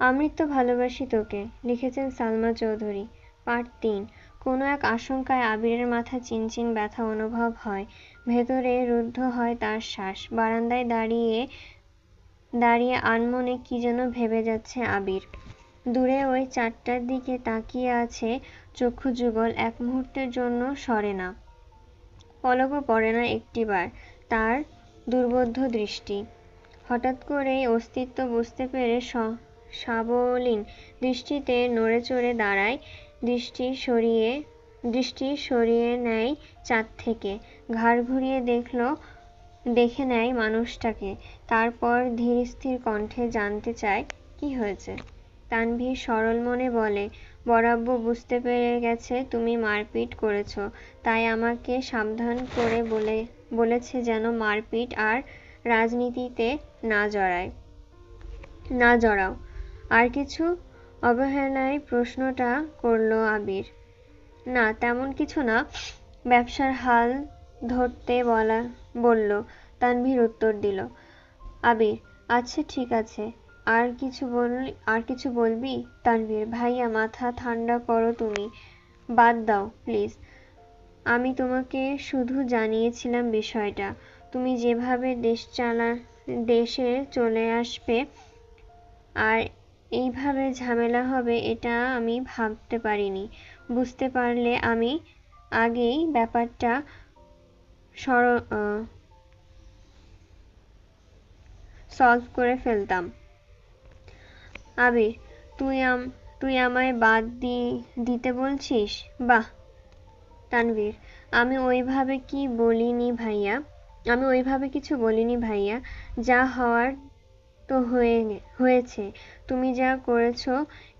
আমৃত্য ভালোবাসি তোকে, লিখেছেন সালমা চৌধুরী। পার্ট তিন। কোনো এক আশঙ্কায় আবিরের মাথা চিনচিন ব্যথা অনুভব হয়। ভেতরে রুদ্ধ হয় তার শ্বাস। বারান্দায় দাঁড়িয়ে দাঁড়িয়ে আনমনে কি যেন ভেবে যাচ্ছে আবির। দূরে ওই চারটার দিকে তাকিয়ে আছে চক্ষু যুগল, এক মুহূর্তের জন্য সরে না। পলকও পড়ে না একটিবার, তার দুর্বোধ্য দৃষ্টি। হঠাৎ করেই অস্তিত্ব বুঝতে পেরে সাবলীন দৃষ্টিতে নড়ে চড়ে দাঁড়ায়, দৃষ্টি সরিয়ে দৃষ্টি সরিয়ে নেয় চাঁদ থেকে। ঘাড় ঘুরিয়ে দেখল, দেখে নেয় মানুষটাকে। তারপর ধীর স্থির কণ্ঠে জানতে চায়, কি হয়েছে? তানভীর সরল মনে বলে, বরাব্ব, বুঝতে পেরে গেছে তুমি মারপিট করেছ। তাই আমাকে সাবধান করে বলে, বলেছে যেন মারপিট আর রাজনীতিতে না জড়ায়, না জড়াও। আর কিছু অবহেলায় প্রশ্নটা করল আবির। না, তেমন কিছু না। ব্যবসার হাল ধরতে বলা, বলল। তানভীর উত্তর দিল, আবির আচ্ছা ঠিক আছে। আর কিছু বল, আর কিছু বলবি? তানভীর, ভাইয়া, মাথা ঠান্ডা করো তুমি। বাদ দাও, প্লিজ। আমি তোমাকে শুধু জানিয়েছিলাম বিষয়টা। তুমি যেভাবে দেশ চালা, দেশে চলে আসবে, আর এইভাবে ঝামেলা হবে, এটা আমি ভাবতে পারিনি। বুঝতে পারলে আমি আগেই ব্যাপারটা সর সলভ করে ফেলতাম। আবির, তুই আম, তুই আমায় বাদ দি, দিতে বলছিস? বাহ! তানভীর, আমি ওইভাবে কি বলিনি ভাইয়া? আমি ওইভাবে কিছু বলিনি ভাইয়া। যা হওয়ার তো হয়ে হয়েছে। তুমি যা করেছ,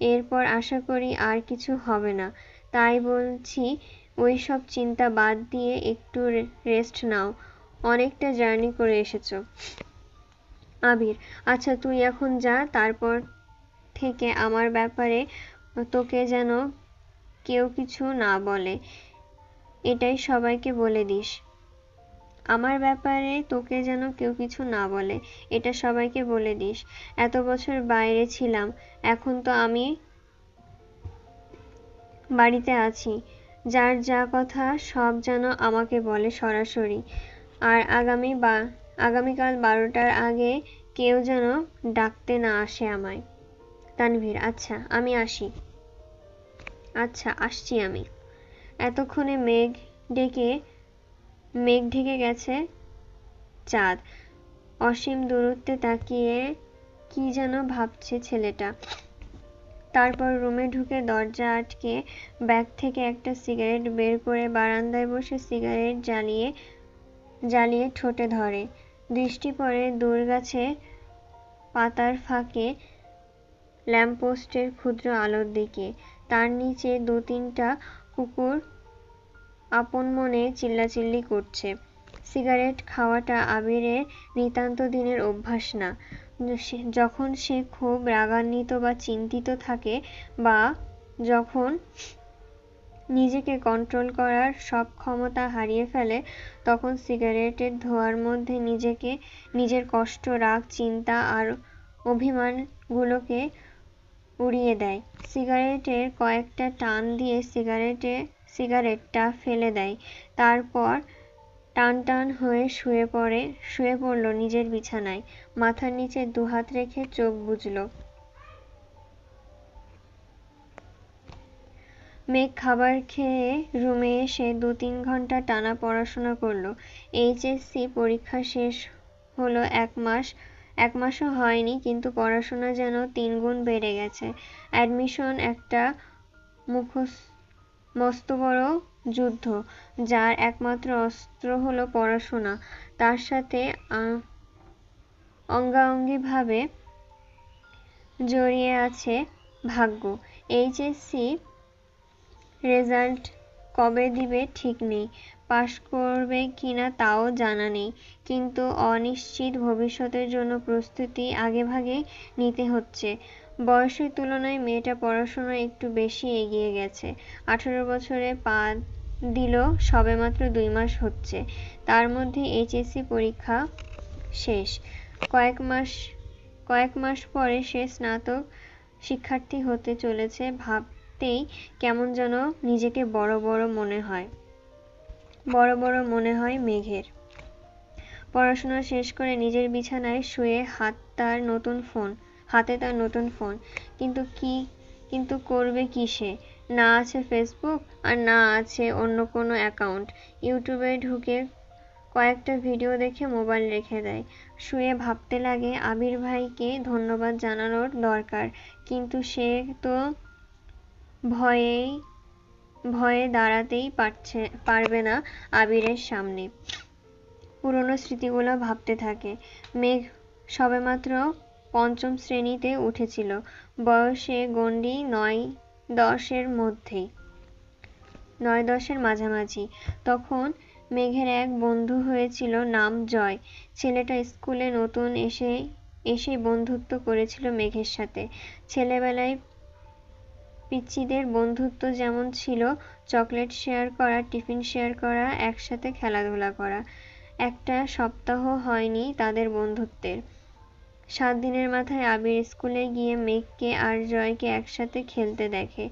এরপর আশা করি আর কিছু হবে না। তাই বলছি ওই সব চিন্তা বাদ দিয়ে একটু রেস্ট নাও। অনেকটা জার্নি করে এসেছ। আবির আচ্ছা তুই এখন যা, তারপর থেকে আমার ব্যাপারে তোকে যেন কেউ কিছু না বলে। এটাই সবাইকে বলে দিস। আমার ব্যাপারে তোকে যেন কেউ কিছু না বলে, এটা সবাইকে বলে দিস। এত বছর বাইরে ছিলাম, এখন তো আমি বাড়িতে আছি। যার যা কথা সব যেন আমাকে বলে সরাসরি। আর আগামী বা, আগামীকাল বারোটার আগে কেউ যেন ডাকতে না আসে আমায়। তানভীর আচ্ছা আমি আসি। আচ্ছা আসছি আমি। এতক্ষণে মেঘ ডেকে মেঘ ঢেকে গেছে। চাঁদ। অসীম দূরত্বে তাকিয়ে কি যেন ভাবছে ছেলেটা। তারপর রুমে ঢুকে দরজা আটকে ব্যাগ থেকে একটা সিগারেট বের করে বারান্দায় বসে সিগারেট জ্বালিয়ে জ্বালিয়ে ঠোঁটে ধরে। দৃষ্টি পড়ে দূর গাছে পাতার ফাঁকে ল্যাম্পপোস্টের ক্ষুদ্র আলোর দিকে। তার নিচে দু তিনটা কুকুর আপন মনে চিল্লাচিল্লি করছে। সিগারেট খাওয়াটা আবিরের নিতান্ত দিনের অভ্যাস না। যখন সে খুব রাগান্বিত বা চিন্তিত থাকে বা যখন নিজেকে কন্ট্রোল করার সব ক্ষমতা হারিয়ে ফেলে, তখন সিগারেটের ধোঁয়ার মধ্যে নিজেকে, নিজের কষ্ট, রাগ, চিন্তা আর অভিমানগুলোকে উড়িয়ে দেয়। সিগারেটের কয়েকটা টান দিয়ে সিগারেটে সিগারেটটা ফেলে দেয়। তারপর টান টান হয়ে শুয়ে পড়ে, শুয়ে পড়ল নিজের বিছানায়। মাথার নিচে দুহাত রেখে চোখ বুঝল মেঘ খাবার খেয়ে রুমে এসে দু তিন ঘণ্টা টানা পড়াশোনা করল। এইচএসসি পরীক্ষা শেষ হলো এক মাস, এক মাসও হয়নি কিন্তু পড়াশোনা যেন তিনগুণ বেড়ে গেছে। অ্যাডমিশন একটা মুখোশ মস্ত বড় যুদ্ধ, যার একমাত্র অস্ত্র হলো পড়াশোনা। তার সাথে অঙ্গাঙ্গিভাবে জড়িয়ে আছে ভাগ্য। এইচএসসি রেজাল্ট কবে দিবে ঠিক নেই, পাশ করবে কিনা তাও জানা নেই। কিন্তু অনিশ্চিত ভবিষ্যতের জন্য প্রস্তুতি আগেভাগে নিতে হচ্ছে। বয়সের তুলনায় মেয়েটা পড়াশোনায় একটু বেশি এগিয়ে গেছে। আঠেরো বছরে পা দিল সবেমাত্র দুই মাস হচ্ছে। তার মধ্যে এইচএসসি পরীক্ষা শেষ। কয়েক মাস কয়েক মাস পরে সে স্নাতক শিক্ষার্থী হতে চলেছে ভাবতেই কেমন যেন নিজেকে বড় বড় মনে হয়। বড় বড় মনে হয় মেঘের। পড়াশোনা শেষ করে নিজের বিছানায় শুয়ে হাত তার নতুন ফোন হাতে তার নতুন ফোন কিন্তু কি, কিন্তু করবে কি সে না আছে ফেসবুক আর না আছে অন্য কোনো অ্যাকাউন্ট ইউটিউবে ঢুকে কয়েকটা ভিডিও দেখে মোবাইল রেখে দেয়। শুয়ে ভাবতে লাগে আবির ভাইকে ধন্যবাদ জানানোর দরকার। কিন্তু সে তো ভয়েই, ভয়ে দাঁড়াতেই পারছে, পারবে না আবিরের সামনে। পুরনো স্মৃতিগুলো ভাবতে থাকে। মেঘ সবেমাত্র পঞ্চম শ্রেণীতে উঠেছিল। বয়সে গণ্ডি নয় দশের মধ্যেই নয় দশের মাঝামাঝি। তখন মেঘের এক বন্ধু হয়েছিল, নাম জয়। ছেলেটা স্কুলে নতুন এসে এসে বন্ধুত্ব করেছিল মেঘের সাথে। ছেলেবেলায় পিচ্চিদের বন্ধুত্ব যেমন ছিল, চকলেট শেয়ার করা, টিফিন শেয়ার করা, একসাথে খেলাধুলা করা। একটা সপ্তাহ হয়নি তাদের বন্ধুত্বের। সাত দিনের মাথায় আবির স্কুলে গিয়ে মেঘকে আর জয়কে একসাথে খেলতে দেখে।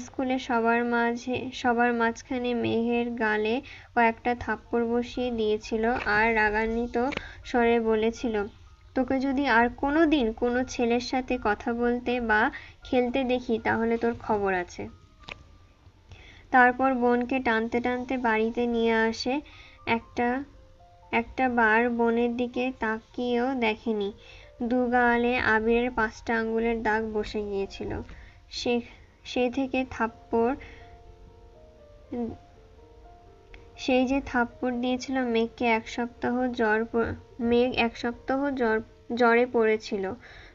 স্কুলে সবার মাঝে, সবার মাঝখানে মেঘের গালে কয়েকটা থাপ্পড় বসিয়ে দিয়েছিল আর রাগান্বিত স্বরে বলেছিল, তোকে যদি আর কোনো দিন কোনো ছেলের সাথে কথা বলতে বা খেলতে দেখি তাহলে তোর খবর আছে তারপর বোনকে টানতে টানতে বাড়িতে নিয়ে আসে একটা একটা বার বোনের দিকে তাকিয়েও দেখেনি। দুগালে আবিরের পাঁচটা আঙ্গুলের দাগ বসে গিয়েছিল। সে সে থেকে থাপ্পড়, সেই যে থাপ্পড় দিয়েছিল মেঘকে এক সপ্তাহ জ্বর মেঘ এক সপ্তাহ জ্বর, জ্বরে পড়েছিল।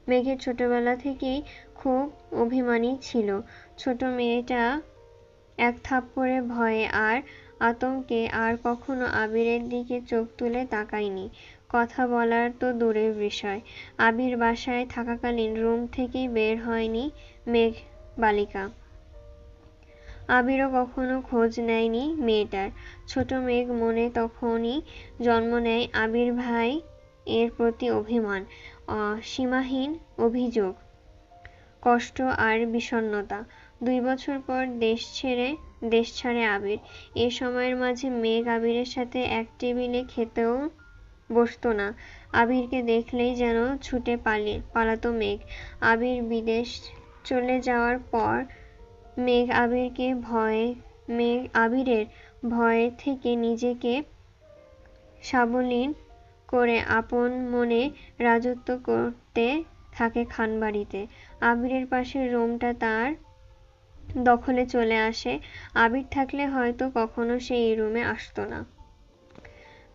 মেঘের ছোটবেলা থেকেই খুব অভিমানী ছিল। ছোট মেয়েটা এক থাপ্পড়ে ভয়ে আর আতঙ্কে আর কখনো আবিরের দিকে চোখ তুলে তাকায়নি। কথা বলার তো দূরের বিষয়। আবির বাসায় থাকাকালীন রুম থেকেই বের হয়নি মেঘ বালিকা আবিরও কখনো খোঁজ নেয়নি মেয়েটার। ছোট মেঘ মনে তখনই জন্ম নেয় আবির ভাই এর প্রতি অভিমান সীমাহীন অভিযোগ, কষ্ট আর বিষণ্নতা দুই বছর পর দেশ ছেড়ে, দেশ ছাড়ে আবির। এ সময়ের মাঝে মেঘ আবিরের সাথে এক টেবিলে খেতেও বসতো না। আবিরকে দেখলেই যেন ছুটে পালিয়ে পালাতো মেঘ। আবির বিদেশ চলে যাওয়ার পর মেঘ আবিরকে ভয়ে, মেঘ আবিরের ভয়ে থেকে নিজেকে সাবলীন করে আপন মনে রাজত্ব করতে থাকে খানবাড়িতে। আবিরের পাশে রোমটা তার দখলে চলে আসে। আবির থাকলে হয়তো কখনো সে এই রুমে আসতো না।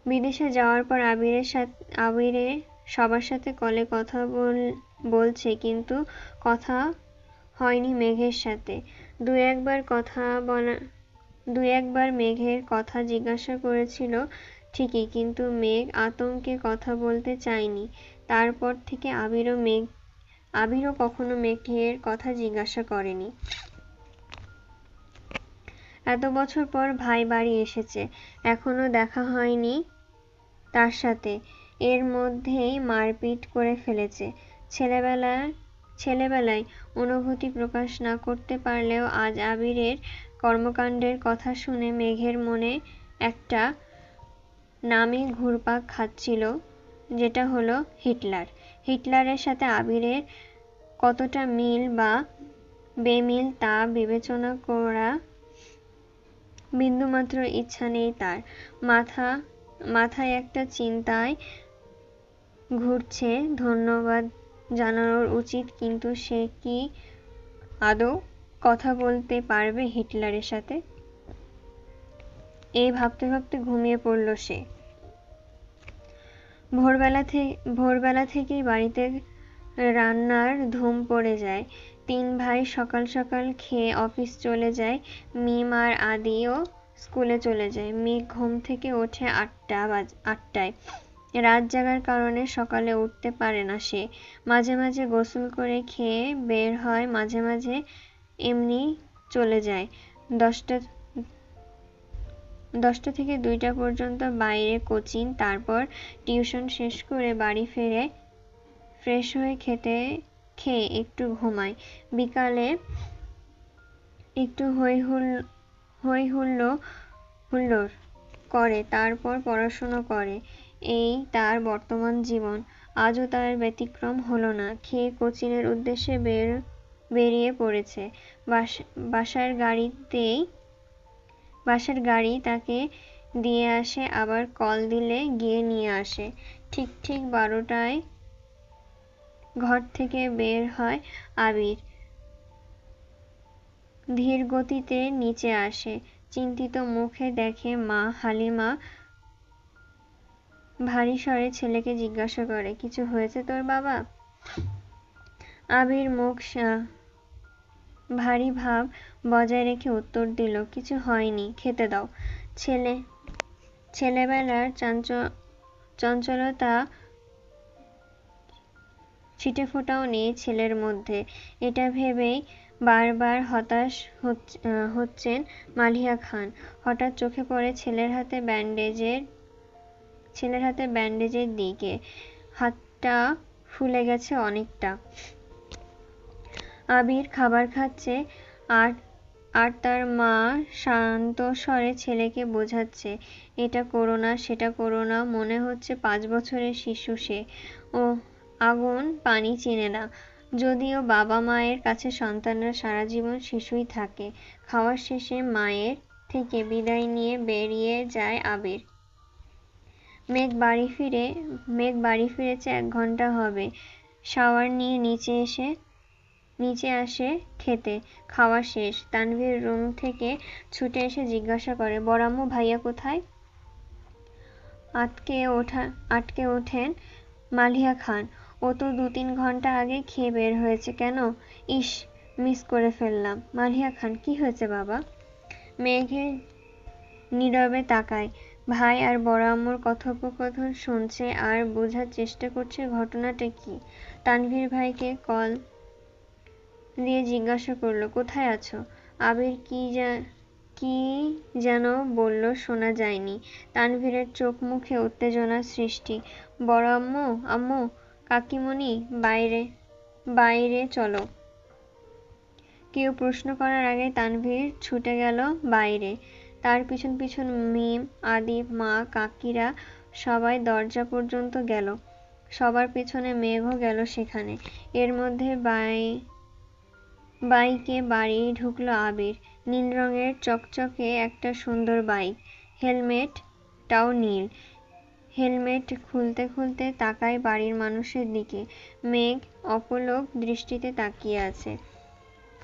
বিদেশে যাওয়ার পর আবিরের সাথে আবিরে সবার সাথে কলে কথা বল, বলছে, কিন্তু কথা হয়নি মেঘের সাথে। দু একবার কথা বলা, দু একবার মেঘের কথা জিজ্ঞাসা করেছিল ঠিকই, কিন্তু মেঘ আতঙ্কে কথা বলতে চায়নি। তারপর থেকে আবিরও মেঘ আবিরও কখনো মেঘের কথা জিজ্ঞাসা করেনি। এত বছর পর ভাই বাড়ি এসেছে। এখনও দেখা হয়নি তার সাথে। এর মধ্যেই মারপিট করে ফেলেছে। ছেলেবেলার ছেলেবেলায় অনুভূতি প্রকাশ না করতে পারলেও আজ আবিরের কর্মকাণ্ডের কথা শুনে মেঘের মনে একটা নামই ঘুরপাক খাচ্ছিল, যেটা হলো হিটলার। হিটলারের সাথে আবিরের কতটা মিল বা বেমিল তা বিবেচনা করা বিন্দুমাত্র ইচ্ছা নেই তার। মাথা মাথায় একটা চিন্তায় ঘুরছে। ধন্যবাদ জানানোর উচিত, কিন্তু সে কি আদৌ কথা বলতে পারবে হিটলারের সাথে? এই ভাবতে ভাবতে ঘুমিয়ে পড়ল সে। ভোরবেলা থেকে ভোরবেলা থেকেই বাড়িতে রান্নার ধুম পড়ে যায়। তিন ভাই সকাল সকাল খেয়ে অফিস চলে যায়। মিম আর আদিও স্কুলে চলে যায়। মেঘ ঘুম থেকে ওঠে আটটা বাজ, আটটায়। রাত জাগার কারণে সকালে উঠতে পারে না সে। মাঝে মাঝে গোসল করে খেয়ে বের হয়, মাঝে মাঝে এমনি চলে যায়। দশটা দশটা থেকে দুইটা পর্যন্ত বাইরে কোচিং, তারপর টিউশন শেষ করে বাড়ি ফিরে ফ্রেশ হয়ে খেতে, খেয়ে একটু ঘুমায় বিকালে একটু হই হুল হই হুল্লো হুল্লোড় করে, তারপর পড়াশুনো করে। এই তার বর্তমান জীবন। আজও তার ব্যতিক্রম হলো না। খেয়ে কোচিনের উদ্দেশ্যে বের, বেরিয়ে পড়েছে। বাসার গাড়িতেই, বাসার গাড়ি তাকে দিয়ে আসে, আবার কল দিলে গিয়ে নিয়ে আসে। ঠিক ঠিক বারোটায় ঘর থেকে বের হয় আবির। ধীর গতিতে নিচে আসে। চিন্তিত মুখে দেখে মা হালিমা ভারী স্বরে ছেলেকে জিজ্ঞাসা করে, কিছু হয়েছে তোর বাবা? আবির মুখ ভারী ভাব বজায় রেখে উত্তর দিল, কিছু হয়নি, খেতে দাও। ছেলে, ছেলেবেলার চাঞ্চ, চঞ্চলতা ছিটে ফোটাও নেই ছেলের মধ্যে। এটা ভেবেই বারবার হতাশ হচ্ছেন মালিহা খান। হঠাৎ চোখে পড়ে ছেলের হাতে ব্যান্ডেজের, ছেলের হাতে ব্যান্ডেজের দিকে। হাতটা ফুলে গেছে অনেকটা। আবির খাবার খাচ্ছে আর আর তার মা শান্ত স্বরে ছেলেকে বোঝাচ্ছে, এটা করো না, সেটা করো না। মনে হচ্ছে পাঁচ বছরের শিশু সে। ও আগুন পানি চিনে না। যদিও বাবা মায়ের কাছে সন্তানরা সারা জীবন শিশুই থাকে। খাওয়ার শেষে মায়ের থেকে বিদায় নিয়ে বেরিয়ে যায় আবির। মেঘ বাড়ি ফিরে, মেঘ বাড়ি ফিরেছে এক ঘণ্টা হবে। শাওয়ার নিয়ে নিচে এসে, নিচে আসে খেতে। খাওয়া শেষ। তানভীর রুম থেকে ছুটে এসে জিজ্ঞাসা করে বড়াম্মু ভাইয়া কোথায়? আটকে ওঠা, আটকে ওঠেন মালিয়া খান। ও তো দু তিন ঘণ্টা আগে খেয়ে বের হয়েছে কেন? ইস, মিস করে ফেললাম। মালিয়া খান, কি হয়েছে বাবা? মেঘে নীরবে তাকায়। ভাই আর বড় আম্মুর কথোপকথন শুনছে আর বোঝার চেষ্টা করছে ঘটনাটা কি। তানভীর ভাইকে কল দিয়ে জিজ্ঞাসা করল, কোথায় আছো? আবির কি যা কি যেন বলল শোনা যায়নি। তানভীরের চোখ মুখে উত্তেজনার সৃষ্টি। বড় আম্মু আম্মু কাকিমণি, বাইরে বাইরে চলো। কেউ প্রশ্ন করার আগে তানভীর ছুটে গেল বাইরে। তার পিছন পিছন মিম আদিপ মা, কাকিরা সবাই দরজা পর্যন্ত গেল। সবার পিছনে মেঘও গেল সেখানে। এর মধ্যে বাই, বাইকে বাড়ি ঢুকলো আবির। নীল রঙের চকচকে একটা সুন্দর বাইক। হেলমেটটাও নীল। হেলমেট খুলতে খুলতে তাকায় বাড়ির মানুষের দিকে। মেঘ অপলক দৃষ্টিতে তাকিয়ে আছে।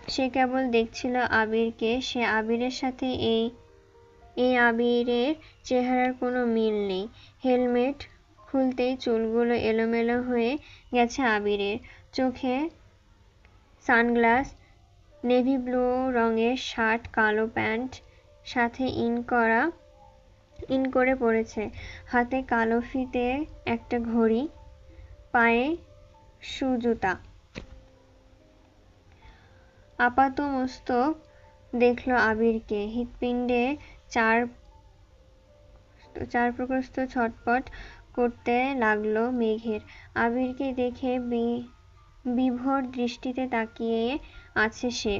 সে কেবল দেখছিল আবিরকে। সে আবিরের সাথে এই এই আবিরের চেহারার কোনো মিল নেই। হেলমেট খুলতেই চুলগুলো এলোমেলো হয়ে গেছে আবিরের। চোখে সানগ্লাস, নেভি ব্লু রঙের শার্ট, কালো প্যান্ট, সাথে ইন করা ইন করে পড়েছে। হাতে কালো ফিতে একটা ঘড়ি, পায়ে সুজুতা। আপাত মস্তক দেখল আবিরকে। হৃৎপিণ্ডে চার চার প্রকোষ্ঠ ছটপট করতে লাগল মেঘের। আবিরকে দেখে বিভোর দৃষ্টিতে তাকিয়ে আছে সে।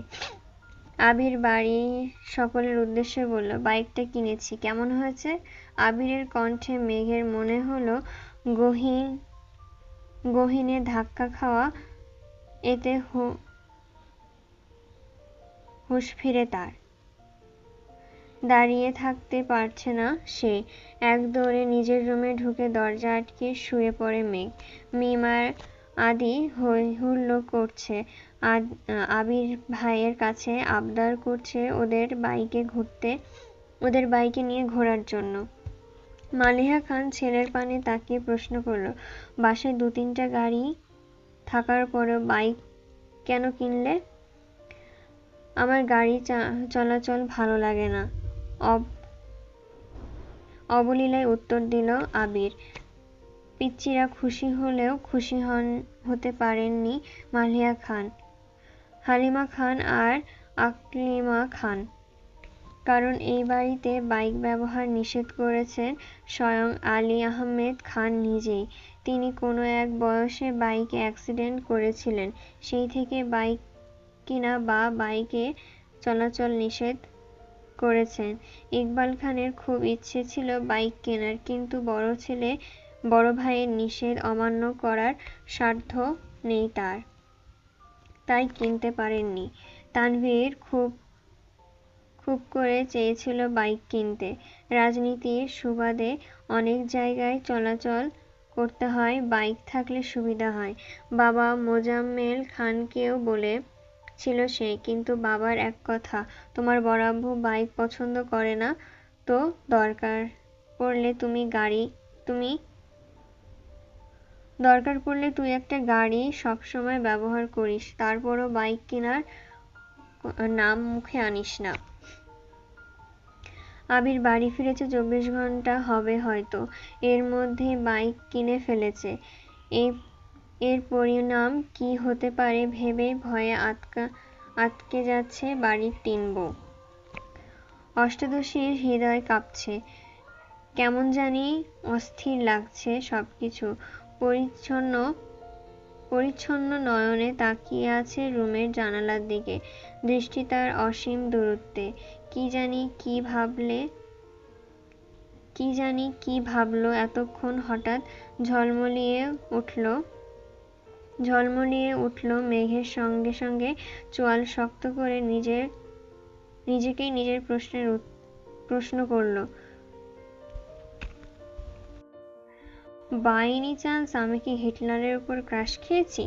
আবির বাড়ি সকলের উদ্দেশ্যে বলল, বাইকটা কিনেছি। কেমন হয়েছে? আবিরের কণ্ঠে মেঘের মনে হলো গহীন, গহীনে ধাক্কা খাওয়া, এতে হুশ ফিরে তার। দাঁড়িয়ে থাকতে পারছে না সে। এক দৌড়ে নিজের রুমে ঢুকে দরজা আটকে শুয়ে পড়ে মেঘ। মিমার আদি হই হুল্লো করছে আবির ভাইয়ের কাছে আবদার করছে ওদের বাইকে ঘুরতে, ওদের বাইকে নিয়ে ঘোরার জন্য। মালিহা খান ছেলের পানে তাকিয়ে প্রশ্ন করল, বাসায় দু তিনটা গাড়ি থাকার পরেও বাইক কেন কিনলে? আমার গাড়ি চলাচল ভালো লাগে না। অবলীলায় উত্তর দিল আবির। পিচ্চিরা খুশি হলেও খুশি হন, হতে পারেননি মালিয়া খান। হালিমা খান আর আকলিমা খান। কারণ এই বাড়িতে বাইক ব্যবহার নিষেধ করেছেন স্বয়ং আলী আহমেদ খান নিজেই। তিনি কোনো এক বয়সে বাইকে অ্যাক্সিডেন্ট করেছিলেন। সেই থেকে বাইক কিনা বা বাইকে চলাচল নিষেধ করেছেন। ইকবাল খানের খুব ইচ্ছে ছিল বাইক কেনার, কিন্তু বড় ছেলে বড় ভাইয়ের নিষেধ অমান্য করার সাধ্য নেই তার। তাই কিনতে পারেননি। তানভীর খুব খুব করে চেয়েছিল বাইক কিনতে। রাজনীতির সুবাদে অনেক জায়গায় চলাচল করতে হয়, বাইক থাকলে সুবিধা হয়। বাবা মোজাম্মেল খানকেও বলে ছিল সে, কিন্তু বাবার এক কথা, তোমার বরাব্বু বাইক পছন্দ করে না, তো দরকার পড়লে তুমি গাড়ি, তুমি দরকার পড়লে তুই একটা গাড়ি সবসময় ব্যবহার করিস, তারপরও বাইক কেনার নাম মুখে আনিস না। আবির বাড়ি ফিরেছে, চব্বিশ ঘণ্টা হবে হয়তো। এর মধ্যে বাইক কিনে ফেলেছে। এই এর পরিণাম কি হতে পারে ভেবে ভয়ে আটকা আটকে যাচ্ছে বাড়ির তিন বউ। অষ্টাদশীর হৃদয় কাঁপছে। কেমন জানি অস্থির লাগছে সবকিছু। পরিচ্ছন্ন পরিচ্ছন্ন নয়নে তাকিয়ে আছে রুমের জানালার দিকে। দৃষ্টি তার অসীম দূরত্বে। কি জানি কি ভাবলে, কি জানি কি ভাবলো এতক্ষণ হঠাৎ ঝলমলিয়ে উঠল। ঝলমলিয়ে উঠল মেঘের সঙ্গে সঙ্গে চোয়াল শক্ত করে নিজের, নিজেকেই নিজের প্রশ্নের প্রশ্ন করল বাই এনি চান্স আমি কি হিটলারের উপর ক্রাশ খেয়েছি?